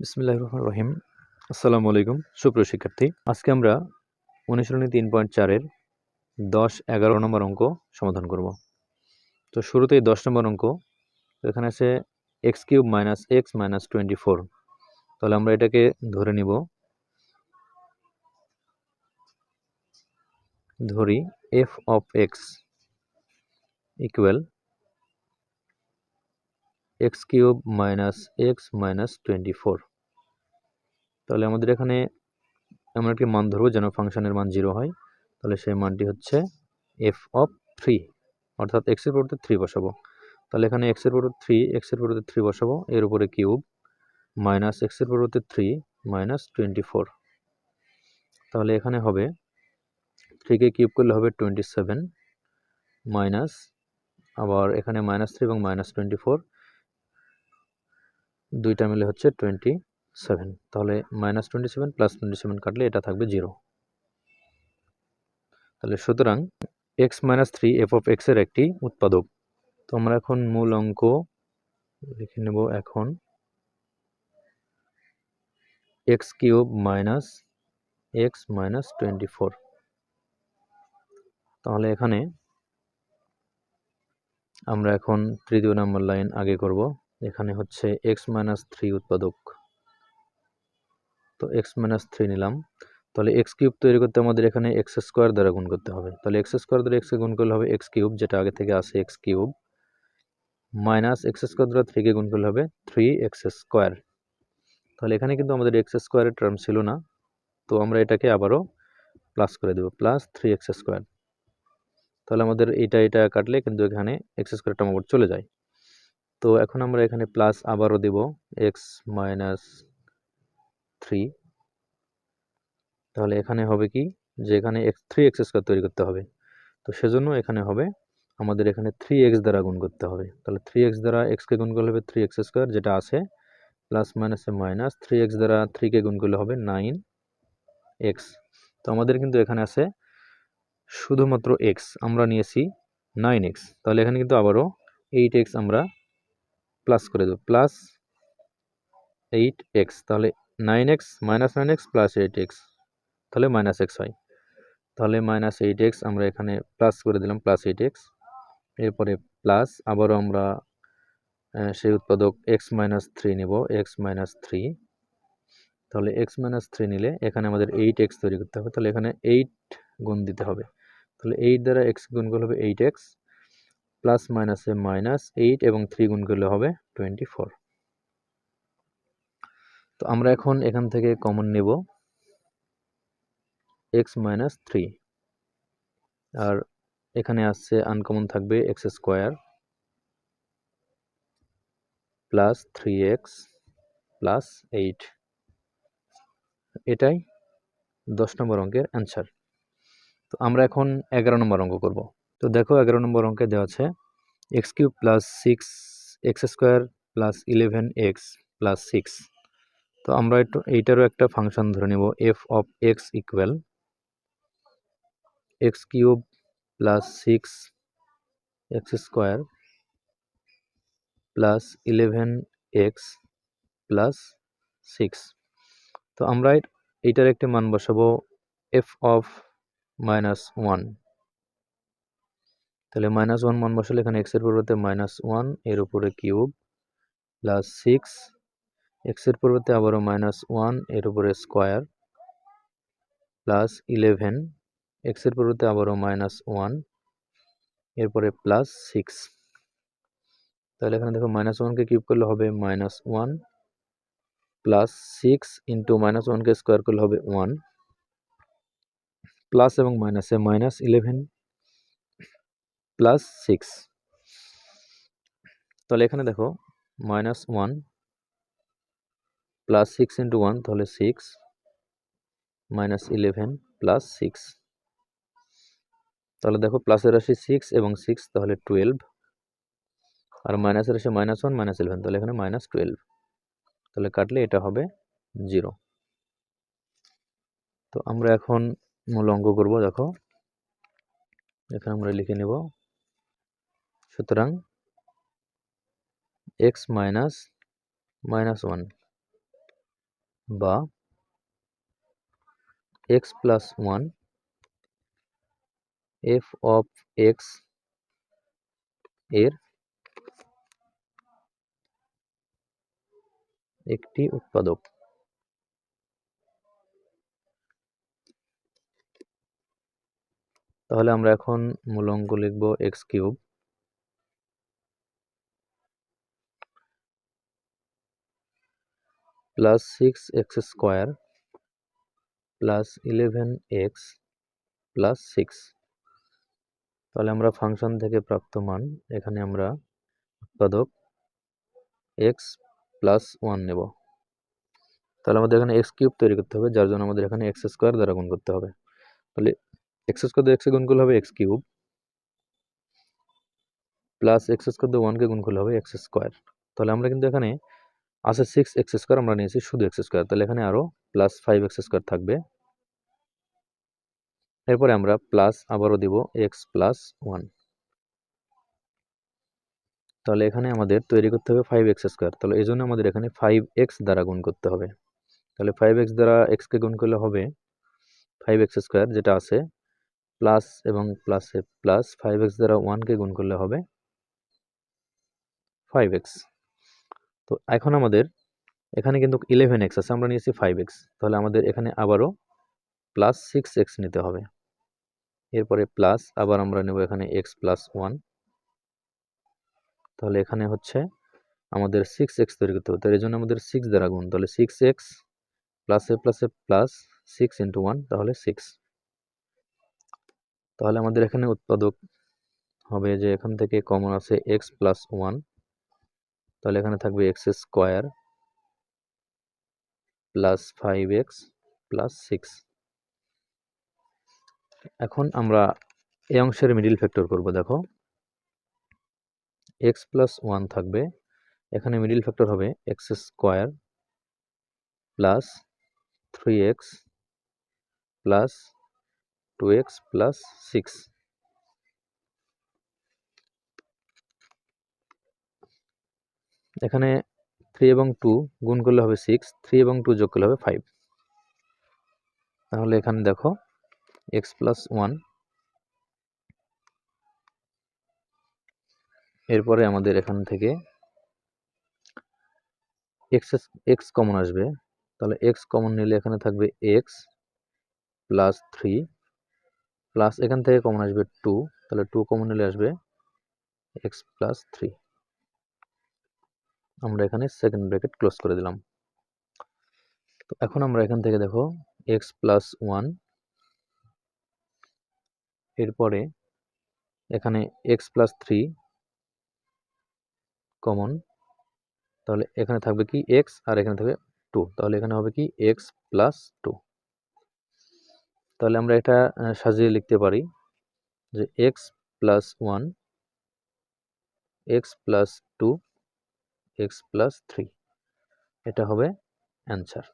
বিসমিল্লাহির রহমানির রহিম। আসসালামু আলাইকুম সুপ্রিয় শিক্ষার্থী। আজকে আমরা অনুশীলনী তিন পয়েন্ট চারের দশ এগারো নম্বর অঙ্ক সমাধান করব। তো শুরুতেই দশ নম্বর অঙ্ক, এখানে আছে x cube minus x minus twenty four. তাহলে আমরা এটাকে ধরে নিব। ধরি f of x equal x cube minus x minus twenty four. তাহলে আমাদের এখানে আমরা একটি মান ধরবো যেন ফাংশনের মান জিরো হয়। তাহলে সেই মানটি হচ্ছে এফ অফ থ্রি, অর্থাৎ এক্সের পরিবর্তে থ্রি বসাবো। তাহলে এখানে এক্সের পরিবর্তে থ্রি এক্সের পরিবর্তে থ্রি বসাবো, এর উপরে কিউব মাইনাস এক্সের পরিবর্তে থ্রি মাইনাস টোয়েন্টি ফোর। তাহলে এখানে হবে থ্রিকে কিউব করলে হবে টোয়েন্টি সেভেন মাইনাস, আবার এখানে মাইনাস থ্রি এবং মাইনাস টোয়েন্টি ফোর। দুইটা মিলে হচ্ছে টোয়েন্টি সেভেন তাহলে minus twenty seven plus twenty seven কাটলে এটা থাকবে জিরো তাহলে সুতরাং x minus three f of এক্সের একটি উৎপাদক। তো আমরা এখন মূল অঙ্ক লিখে নেব এখন। X cube minus x minus twenty four তাহলে এখানে আমরা এখন তৃতীয় নম্বর লাইন আগে করব। এখানে হচ্ছে এক্স মাইনাস থ্রি উৎপাদক। তো এক্স মাইনাস থ্রি নিলাম। তাহলে এক্স কিউব তৈরি করতে আমাদের এখানে এক্স স্কোয়ার দ্বারা গুণ করতে হবে। তাহলে এক্স স্কোয়ার দ্বারা এক্সকে গুণ করলে হবে এক্স কিউব যেটা আগে থেকে আসে x cube minus x square দ্বারা থ্রিকে গুণ করলে হবে থ্রি এক্স স্কোয়ার তাহলে এখানে কিন্তু আমাদের এক্স স্কোয়ারের টার্ম ছিল না। তো আমরা এটাকে আবারও প্লাস করে দেবো প্লাস থ্রি এক্স স্কোয়ার তাহলে আমাদের এটা এটা কাটলে কিন্তু এখানে এক্স স্কোয়ার টার্ম আবার চলে যায়। তো এখন আমরা এখানে প্লাস আবারও দেব এক্স মাইনাস থ্রি তাহলে এখানে হবে কি? যে এখানে এক্স থ্রি এক্স স্কোয়ার তৈরি করতে হবে। তো সেজন্য এখানে হবে আমাদের এখানে থ্রি এক্স দ্বারা গুণ করতে হবে। তাহলে থ্রি এক্স দ্বারা এক্সকে গুণ করলে হবে থ্রি এক্স স্কোয়ার যেটা আছে প্লাস মাইনাসে মাইনাস থ্রি এক্স দ্বারা থ্রিকে গুণ করলে হবে নাইন এক্স তো আমাদের কিন্তু এখানে আছে শুধুমাত্র এক্স আমরা নিয়েছি নাইন এক্স তাহলে এখানে কিন্তু আবারও এইট এক্স আমরা প্লাস করে দেবো প্লাস এইট এক্স তাহলে nine x minus nine x plus eight x তাহলে মাইনাস এক্স হয়। তাহলে মাইনাস এইট এক্স আমরা এখানে প্লাস করে দিলাম প্লাস এইট এক্স এরপরে প্লাস আবারও আমরা সেই উৎপাদক এক্স মাইনাস থ্রি নেব এক্স মাইনাস থ্রি তাহলে এক্স মাইনাস থ্রি নিলে এখানে আমাদের এইট এক্স তৈরি করতে হবে, তাহলে এখানে এইট গুণ দিতে হবে, তাহলে এইট দ্বারা এক্স গুণ করলে হবে এইট এক্স প্লাস মাইনাসে মাইনাস এইট এবং থ্রি গুণ করলে হবে টোয়েন্টি ফোর তো আমরা এখন এখান থেকে কমন নেব এক্স মাইনাস থ্রি আর এখানে আসছে আনকমন থাকবে x square plus three x plus eight এটাই দশ নম্বর অঙ্কের অ্যান্সার তো আমরা এখন এগারো নম্বর অঙ্ক করব। তো দেখো এগারো নম্বর অঙ্কে দেওয়া আছে x cube plus six x square plus eleven x plus six তো আমরা এইটারও একটা ফাংশন ধরে নেব f of x equal x cube plus six x square plus eleven x plus six তো আমরা এইটার একটি মান বসাবো এফ অফ মাইনাস ওয়ান তাহলে মাইনাস ওয়ান মান বসালে এখানে এক্সের পরিবর্তে মাইনাস ওয়ানের উপরে কিউব প্লাস সিক্স এক্সের পরিবর্তে আবারও মাইনাস ওয়ানের উপরে স্কোয়ার প্লাস ইলেভেন এক্সের পরিবর্তে আবারও মাইনাস ওয়ান এরপরে প্লাস সিক্স তাহলে এখানে দেখো মাইনাস ওয়ানকে কিউব করলে হবে minus one plus six into minus ওয়ানকে স্কোয়ার করলে হবে ওয়ান প্লাস এবং মাইনাসে মাইনাস ইলেভেন প্লাস সিক্স তাহলে এখানে দেখো minus one plus six into one তাহলে six minus eleven plus six তাহলে দেখো প্লাসের রাশি সিক্স এবং সিক্স তাহলে টুয়েলভ আর মাইনাসের রাশি মাইনাস ওয়ান মাইনাস ইলেভেন তাহলে এখানে মাইনাস টুয়েলভ তাহলে কাটলে এটা হবে জিরো তো আমরা এখন মূল অঙ্ক করব, দেখো। এখানে আমরা লিখে নেব সুতরাং এক্স মাইনাস মাইনাস ওয়ান বা x plus one f of এক্সের একটি উৎপাদক। তাহলে আমরা এখন মূল অঙ্ক লিখব x cube plus six x square plus eleven x plus six. তাহলে আমরা ফাংশন থেকে প্রাপ্ত মান, এখানে আমরা উৎপাদক এক্স প্লাস ওয়ান নেব। তাহলে আমাদের এখানে এক্স কিউব তৈরি করতে হবে, যার জন্য আমাদের এখানে এক্স স্কোয়ার দ্বারা গুণ করতে হবে। তাহলে এক্স স্কোয়ার দিয়ে এক্সে গুণ করলে হবে x cube, plus x square দিয়ে ওয়ানকে গুণ করলে হবে এক্স স্কোয়ার। তাহলে আমরা কিন্তু এখানে আছে সিক্স এক্স স্কোয়ার আমরা নিয়েছি, শুধু এক্স স্কোয়ার তাহলে এখানে আরও প্লাস ফাইভ এক্স স্কোয়ার থাকবে। এরপরে আমরা প্লাস আবারও দিব এক্স প্লাস ওয়ান তাহলে এখানে আমাদের তৈরি করতে হবে ফাইভ এক্স স্কোয়ার তাহলে এই জন্য আমাদের এখানে ফাইভ এক্স দ্বারা গুণ করতে হবে। তাহলে ফাইভ এক্স দ্বারা এক্সকে গুণ করলে হবে ফাইভ এক্স স্কোয়ার যেটা আছে প্লাস এবং প্লাসে প্লাস ফাইভ এক্স দ্বারা ওয়ানকে গুণ করলে হবে ফাইভ এক্স তো এখন আমাদের এখানে কিন্তু ইলেভেন এক্স আছে, আমরা নিয়েছি ফাইভ এক্স তাহলে আমাদের এখানে আবারও প্লাস সিক্স এক্স নিতে হবে। এরপরে প্লাস আবার আমরা নেব এখানে এক্স প্লাস ওয়ান তাহলে এখানে হচ্ছে আমাদের সিক্স এক্স তৈরি করতে হবে। তার এই জন্য আমাদের সিক্স দ্বারা গুণ, তাহলে সিক্স এক্স প্লাসে প্লাসে প্লাস সিক্স ইন্টু ওয়ান তাহলে সিক্স তাহলে আমাদের এখানে উৎপাদক হবে যে এখান থেকে কমন আছে এক্স প্লাস ওয়ান তাহলে এখানে থাকবে x square plus five x plus six এখন আমরা এই অংশের মিডিল ফ্যাক্টর করব, দেখো। এক্স প্লাস ওয়ান থাকবে, এখানে মিডিল ফ্যাক্টর হবে x square plus three x plus two x plus six এখানে থ্রি এবং টু গুণ করলে হবে সিক্স থ্রি এবং টু যোগ করলে হবে ফাইভ তাহলে এখানে দেখো এক্স প্লাস ওয়ান এরপরে আমাদের এখান থেকে এক্স এক্স কমন আসবে। তাহলে এক্স কমন নিলে এখানে থাকবে এক্স প্লাস থ্রি প্লাস এখান থেকে কমন আসবে টু তাহলে টু কমন নিলে আসবে এক্স প্লাস থ্রি আমরা এখানে সেকেন্ড ব্র্যাকেট ক্লোজ করে দিলাম। তো এখন আমরা এখান থেকে দেখো এক্স প্লাস ওয়ান এরপরে এখানে এক্স প্লাস থ্রি কমন তাহলে এখানে থাকবে কি এক্স আর এখানে থাকবে টু তাহলে এখানে হবে কি এক্স প্লাস টু তাহলে আমরা এটা সাজিয়ে লিখতে পারি যে x plus one x plus two x plus three এটা হবে অ্যান্সার